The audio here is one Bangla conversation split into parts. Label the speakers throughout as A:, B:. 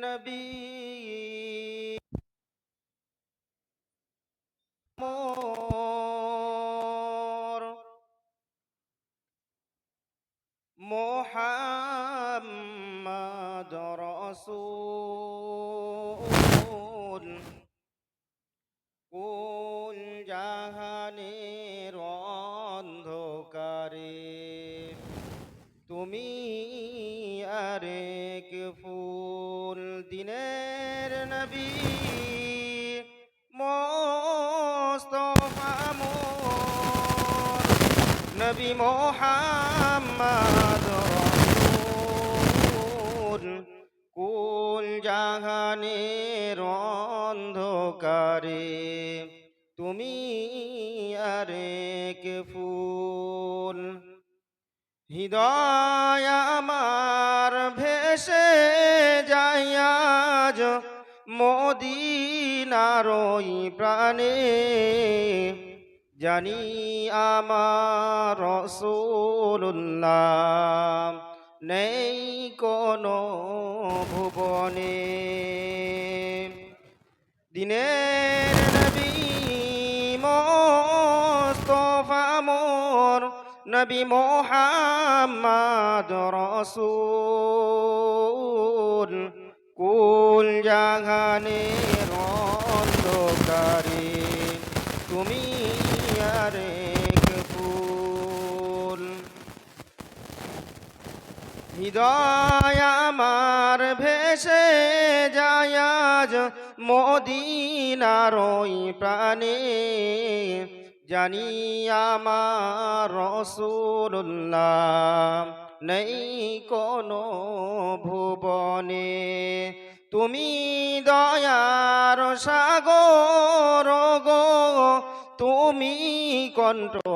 A: নবী। মোর। মোহাম্মদ রসুল। কুল জাহানের অন্ধকারে তুমি আরেক ফুল দিনের নবী মোস্তফা মোর নবী মোহাম্মদ কুল জাহানের অন্ধকারে তুমি আরেক ফুল। হৃদয় আমার ভেসে যাইয়াজ মদিনারই প্রাণে জানি আমার রসুল্লাহ নেই কোনো ভুবনে। দিনের নবী মোস্তফা মোর নবী মোহাম্মদ রসুল কুল জাহানের অন্ধকারে তুমি আরেক ফুল। হৃদয় আমার ভেসে যায়াজ মদিনারই প্রাণে। জানি আমার রসুল্লাহ নেই কোনো ভুবনে। তুমি দয়ার সাগর গো, তুমি কণ্ঠহার।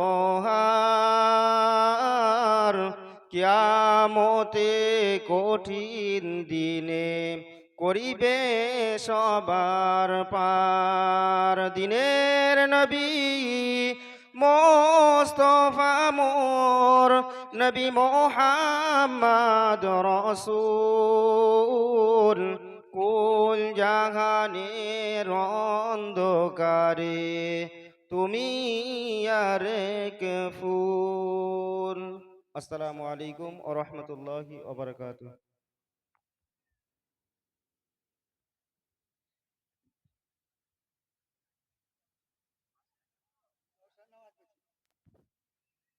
A: কিয়ামতে কঠিন দিনে করিবে সবার পার। দিনের নবী মোস্তফা মোর, নবী মোহাম্মদ রসুল। কুল জাহানের অন্ধকারে তুমি আরেক ফুল। আসসালামু আলাইকুম ও রহমতুল্লাহি